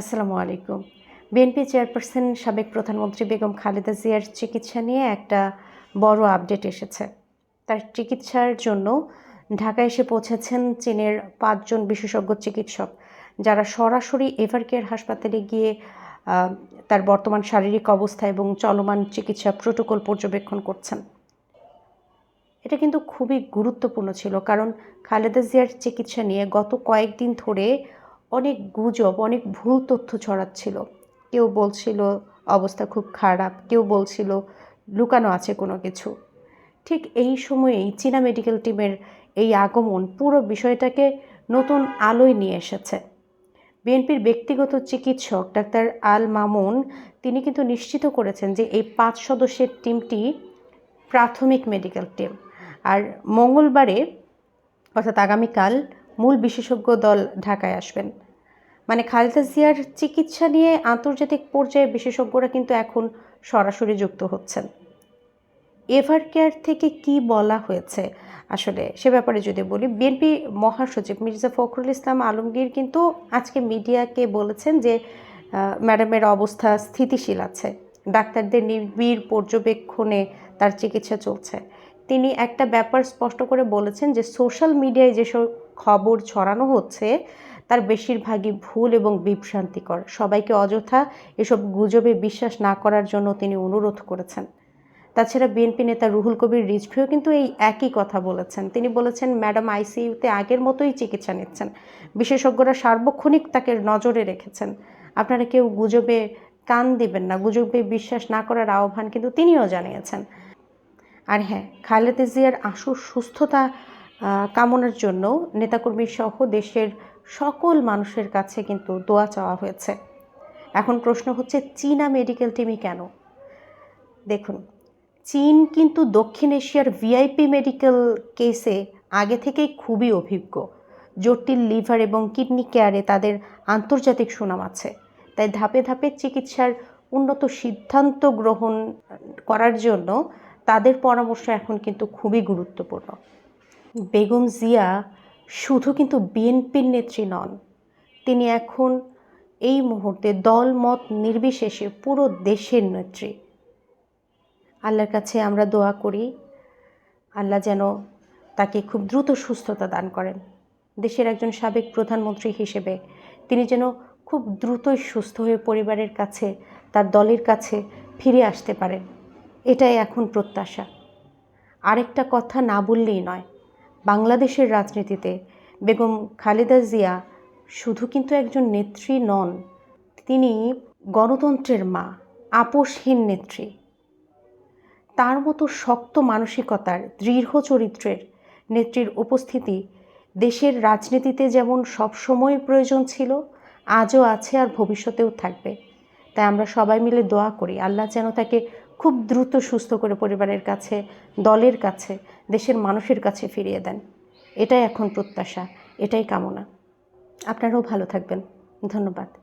আসসালামু আলাইকুম। BNP chairperson সাবেক প্রধানমন্ত্রী বেগম খালেদা জিয়ার চিকিৎসা নিয়ে একটা বড় আপডেট এসেছে। তার চিকিৎসার জন্য ঢাকায় এসে পৌঁছেছেন চীনের পাঁচজন বিশেষজ্ঞ চিকিৎসক, যারা সরাসরি এভার কেয়ার হাসপাতালে গিয়ে তার বর্তমান শারীরিক অবস্থা এবং চলমান চিকিৎসা প্রোটোকল পর্যবেক্ষণ করছেন। এটা কিন্তু খুবই গুরুত্বপূর্ণ ছিল, কারণ খালেদা জিয়ার চিকিৎসা নিয়ে গত কয়েকদিন ধরে অনেক গুজব, অনেক ভুল তথ্য ছড়াচ্ছিল। কেউ বলছিল, অবস্থা খুব খারাপ। কেউ বলছিল, লুকানো আছে কোনো কিছু? ঠিক এই সময়েই চীনা মেডিকেল টিমের এই আগমন পুরো বিষয়টাকে নতুন আলোয় নিয়ে এসেছে। বিএনপির ব্যক্তিগত চিকিৎসক ডাক্তার আল মামুন, তিনি কিন্তু নিশ্চিত করেছেন যে এই পাঁচ সদস্যের টিমটি প্রাথমিক মেডিকেল টিম। আর মঙ্গলবারে, অর্থাৎ আগামীকাল, মূল বিশেষজ্ঞ দল ঢাকায় আসবেন। মানে খালেদা জিয়ার চিকিৎসা নিয়ে আন্তর্জাতিক পর্যায়ে বিশেষজ্ঞরা কিন্তু এখন সরাসরি যুক্ত হচ্ছেন। এভার কেয়ার থেকে কি বলা হয়েছে? আসলে সে ব্যাপারে যদি বলি, বিএনপি মহাসচিব মির্জা ফখরুল ইসলাম আলমগীর কিন্তু আজকে মিডিয়াকে বলেছেন যে ম্যাডামের অবস্থা স্থিতিশীল আছে। ডাক্তারদের নিবিড় পর্যবেক্ষণে তার চিকিৎসা চলছে। তিনি একটা ব্যাপার স্পষ্ট করে বলেছেন যে, সোশ্যাল মিডিয়ায় যেসব খবর ছড়ানো হচ্ছে তার বেশিরভাগই ভুল এবং বিভ্রান্তিকর। সবাইকে অযথা এসব গুজবে বিশ্বাস না করার জন্য তিনি অনুরোধ করেছেন। তাছাড়া বিএনপি নেতা রুহুল কবির রিজভিও কিন্তু এই একই কথা বলেছেন। তিনি বলেছেন, ম্যাডাম, আইসিইউতে আগের মতোই চিকিৎসা নিচ্ছেন। বিশেষজ্ঞরা সার্বক্ষণিক তাকে নজরে রেখেছেন। আপনারা কেউ গুজবে কান দিবেন না। গুজবে বিশ্বাস না করার আহ্বান কিন্তু তিনিও জানিয়েছেন। আর হ্যাঁ খালেদা জিয়ার আশু সুস্থতা কামনার জন্য নেতাকর্মী সহ দেশের সকল মানুষের কাছে কিন্তু দোয়া চাওয়া হয়েছে। এখন প্রশ্ন হচ্ছে, চীনা মেডিকেল টিমই কেন? দেখুন, চীন কিন্তু দক্ষিণ এশিয়ার ভিআইপি মেডিকেল কেসে আগে থেকেই খুবই অভিজ্ঞ। জটিল লিভার এবং কিডনি কেয়ারে তাদের আন্তর্জাতিক সুনাম আছে। তাই ধাপে ধাপে চিকিৎসার উন্নত সিদ্ধান্ত গ্রহণ করার জন্য তাদের পরামর্শ এখন কিন্তু খুবই গুরুত্বপূর্ণ। বেগম জিয়া শুধু কিন্তু বিএনপির নেত্রী নন, তিনি এখন এই মুহূর্তে দলমত নির্বিশেষে পুরো দেশের নেত্রী। আল্লাহর কাছে আমরা দোয়া করি, আল্লাহ যেন তাকে খুব দ্রুত সুস্থতা দান করেন। দেশের একজন সাবেক প্রধানমন্ত্রী হিসেবে তিনি যেন খুব দ্রুতই সুস্থ হয়ে পরিবারের কাছে, তার দলের কাছে ফিরে আসতে পারেন। এটাই এখন প্রত্যাশা। আরেকটা কথা না বললেই নয় বাংলাদেশের রাজনীতিতে বেগম খালেদা জিয়া শুধু কিন্তু একজন নেত্রী নন, তিনি গণতন্ত্রের মা, আপোষহীন নেত্রী। তার মতো শক্ত মানসিকতার দৃঢ় চরিত্রের নেত্রীর উপস্থিতি দেশের রাজনীতিতে যেমন সবসময় প্রয়োজন ছিল, আজও আছে আর ভবিষ্যতেও থাকবে। তাই আমরা সবাই মিলে দোয়া করি, আল্লাহ যেন তাকে খুব দ্রুত সুস্থ করে পরিবারের কাছে, দলের কাছে, দেশের মানুষের কাছে ফিরিয়ে দেন। এটাই এখন প্রত্যাশা, এটাই কামনা। আপনারাও ভালো থাকবেন। ধন্যবাদ।